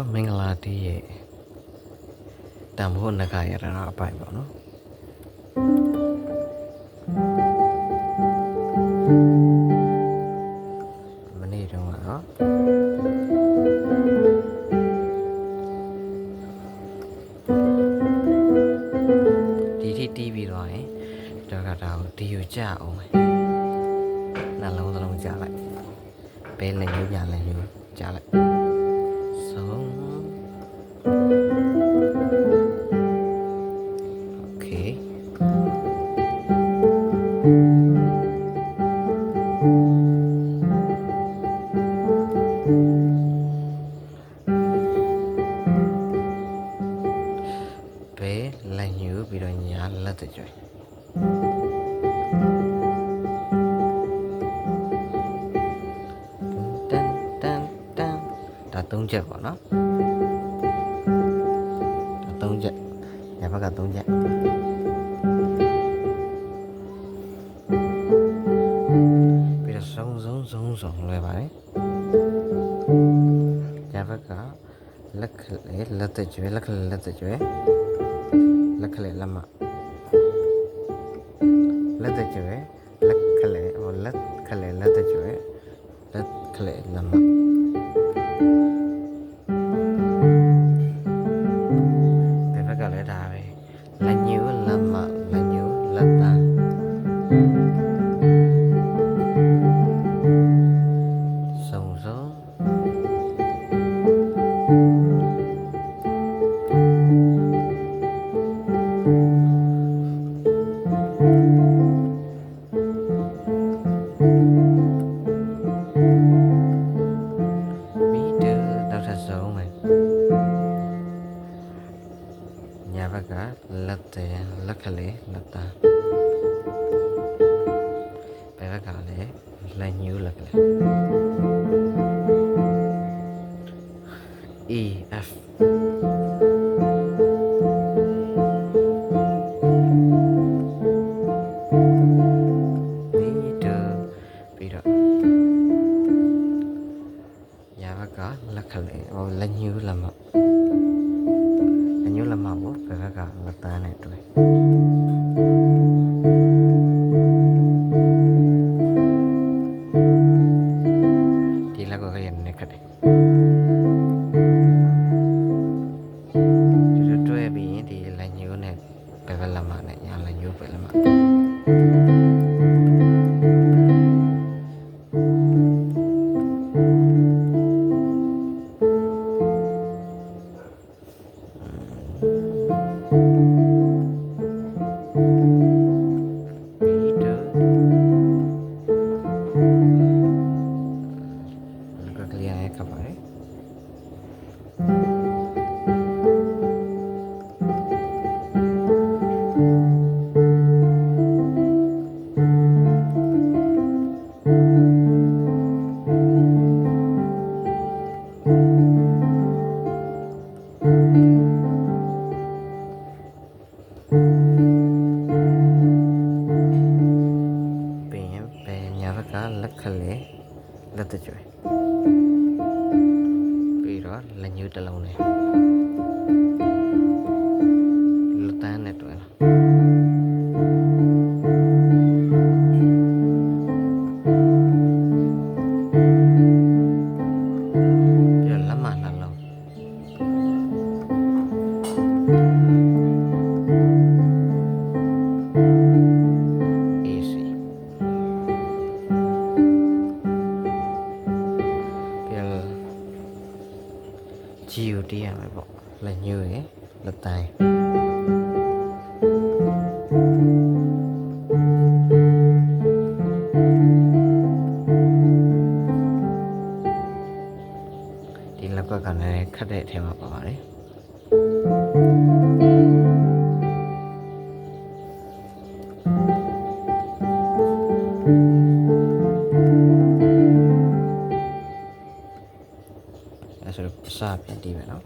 တော့မင်္ဂလာတီးရဲ့တန်ဖိုးနဂရတနာအပိုင်ပေါ့နော်မနေ့တုန်းကတော့ဒီထိတီးပြီးတော့ရင်တော့ကဒါကိုဒီကိုကြအောင်မယ်နှလုံးသလုံးကြလိုက်ဘဲလည်းညူးပြန်လည်းညူးကြလိုက် la nhớ bị đòi nya là te choi tan tan tan. Ta tung che ko no ta tung che nhà bác cả tung che bi do sống sống sống sống le bài nhà bác cả ka lắc lắc lắc te choi lắc lắc te choi ಲಕ್ಕಲೆ ಲಮ್ಮ ಲದ ಚವೆ ಲಕ್ಕಲೆ ಲಕ್ಕಲೆ ಲದ ಚವೆ ಲಕ್ಕಲೆ ಲಮ್ಮ ညာဘက်ကလက်တယ်လက်ကလေးလက်သားဘယ်ဘက်ကလည်းလက်ညူးလက်ကလေး E F မီတပြီးတော့ညာဘက်ကလက်ခလေးဟိုလက်ညှိုးလက်မ nyula mawu pekaka latane tuwe tilakoka yennekade tutuwe bi di lanyu ne pekalama ne ya lanyu pekalama làm you. တကြွယ်ပြီးတော့လက်ညှိုးတစ်လုံးနဲ့လက်တန်းနဲ့တွေ့လာ ဂျီကိုတီးရမယ်ပေါ့လက်ညှိုးရယ်လက်တိုင်းဒီလက်ကွက်ကလည်းခတ်တဲ့အထဲမှာပါပါတယ် အဲဆိုတော့စပြန်တီးမယ်နော်